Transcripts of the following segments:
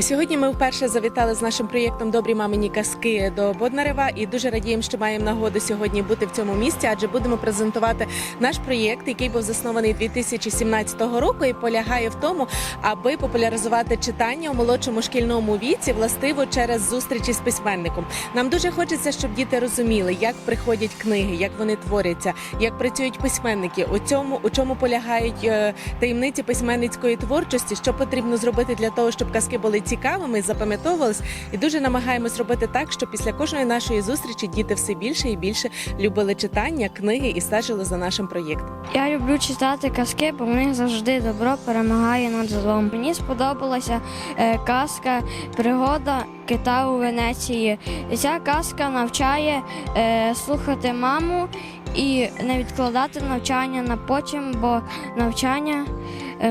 Сьогодні ми вперше завітали з нашим проєктом Добрі мамині казки до Боднарева і дуже радіємо, що маємо нагоду сьогодні бути в цьому місці, адже будемо презентувати наш проєкт, який був заснований 2017 року і полягає в тому, аби популяризувати читання у молодшому шкільному віці, властиво через зустрічі з письменником. Нам дуже хочеться, щоб діти розуміли, як приходять книги, як вони творяться, як працюють письменники. У цьому у чому полягають е, таємниці письменницької творчості, що потрібно зробити для того, щоб казки були цікавими, запам'ятовувались, і дуже намагаємось робити так, щоб після кожної нашої зустрічі діти все більше і більше любили читання, книги і стежили за нашим проєктом. Я люблю читати казки, бо в них завжди добро перемагає над злом. Мені сподобалася е, казка Пригода кита у Венеції. Ця казка навчає е, слухати маму і не відкладати навчання на потім, бо навчання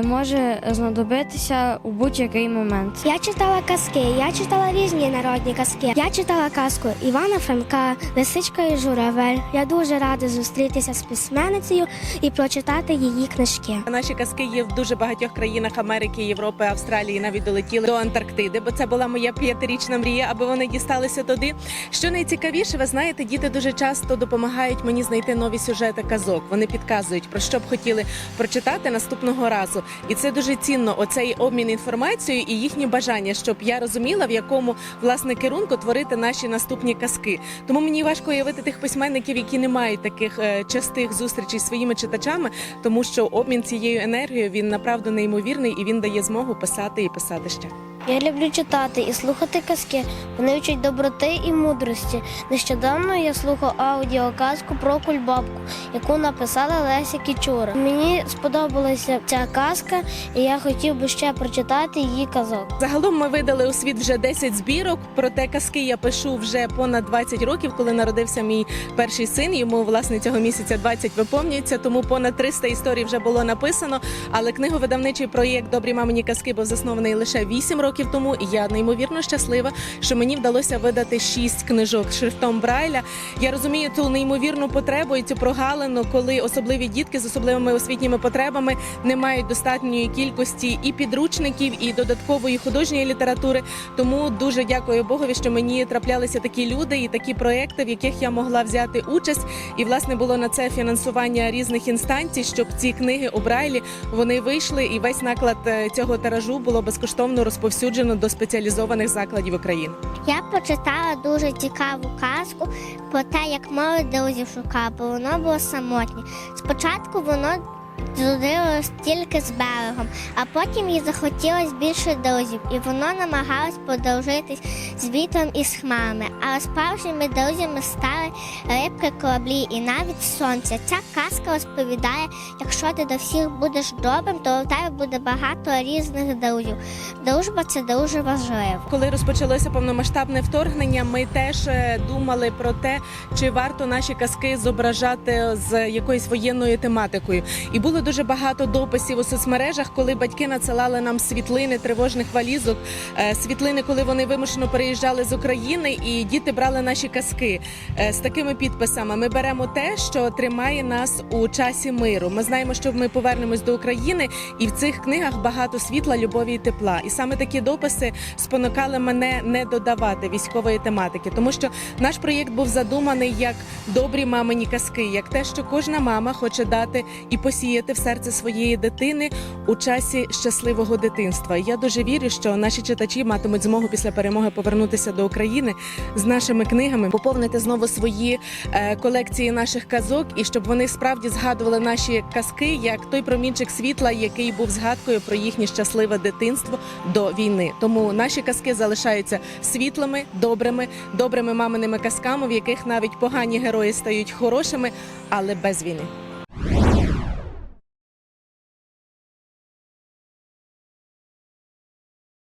може знадобитися у будь-який момент. Я читала казки, я читала різні народні казки. Я читала казку Івана Франка, Лисичка і Журавель. Я дуже рада зустрітися з письменницею і прочитати її книжки. Наші казки є в дуже багатьох країнах Америки, Європи, Австралії. Навіть долетіли до Антарктиди, бо це була моя п'ятирічна мрія, аби вони дісталися туди. Що найцікавіше, ви знаєте, діти дуже часто допомагають мені знайти нові сюжети казок. Вони підказують про що б хотіли прочитати наступного разу, і це дуже цінно. Оцей обмін інформацією і їхні бажання, щоб я розуміла, в якому власне керунку творити наші наступні казки. Тому мені важко уявити тих письменників, які не мають таких е, частих зустрічей своїми читачами, тому що обмін цією енергією він направду неймовірний і він дає змогу писати і писати ще. Я люблю читати і слухати казки. Вони вчать доброти і мудрості. Нещодавно я слухав аудіоказку про кульбабку, яку написала Леся Кічура. Мені сподобалася ця казка, і я хотів би ще прочитати її казок. Загалом ми видали у світ вже 10 збірок. Проте казки я пишу вже понад 20 років, коли народився мій перший син. Йому власне цього місяця 20 виповнюється, тому понад 300 історій вже було написано. Але книговидавничий проєкт Добрі мамині казки був заснований лише 8 років тому. І я неймовірно щаслива, що мені вдалося видати 6 книжок шрифтом Брайля. Я розумію ту неймовірну потребу і цю прогалину, коли особливі дітки з особливими освітніми потребами не мають достатньої кількості і підручників, і додаткової художньої літератури. Тому дуже дякую Богові, що мені траплялися такі люди і такі проекти, в яких я могла взяти участь. І власне було на це фінансування різних інстанцій, щоб ці книги у Брайлі вони вийшли, і весь наклад е, цього тиражу було безкоштовно розповсюджено до спеціалізованих закладів України. Я прочитала дуже цікаву казку про те, як мало друзів шукала, бо воно було самотнє. Спочатку воно зродилось тільки з берегом, а потім їй захотілось більше друзів, і воно намагалось подружитись з вітром і з хмарами. Але справжніми друзями стали рибки, кораблі і навіть сонце. Ця казка розповідає, якщо ти до всіх будеш добрим, то у тебе буде багато різних друзів. Дружба це дуже важливо. Коли розпочалося повномасштабне вторгнення, ми теж е, думали про те, чи варто наші казки зображати з якоюсь воєнною тематикою. І було дуже багато дописів у соцмережах, коли батьки надсилали нам світлини тривожних валізок, е, світлини, коли вони вимушено переїжджали з України, і діти брали наші казки е, з такими підписами. Ми беремо те, що тримає нас у часі миру. Ми знаємо, що ми повернемось до України, і в цих книгах багато світла, любові і тепла. І саме такі дописи спонукали мене не додавати військової тематики, тому що наш проєкт був задуманий як добрі мамині казки, як те, що кожна мама хоче дати і посіяти в серце своєї дитини у часі щасливого дитинства. Я дуже вірю, що наші читачі матимуть змогу після перемоги повернутися до України з нашими книгами, поповнити знову свої е, колекції наших казок, і щоб вони справді згадували наші казки як той промінчик світла, який був згадкою про їхнє щасливе дитинство до війни. Тому наші казки залишаються світлими, добрими, добрими маминими казками, в яких навіть погані герої стають хорошими, але без війни.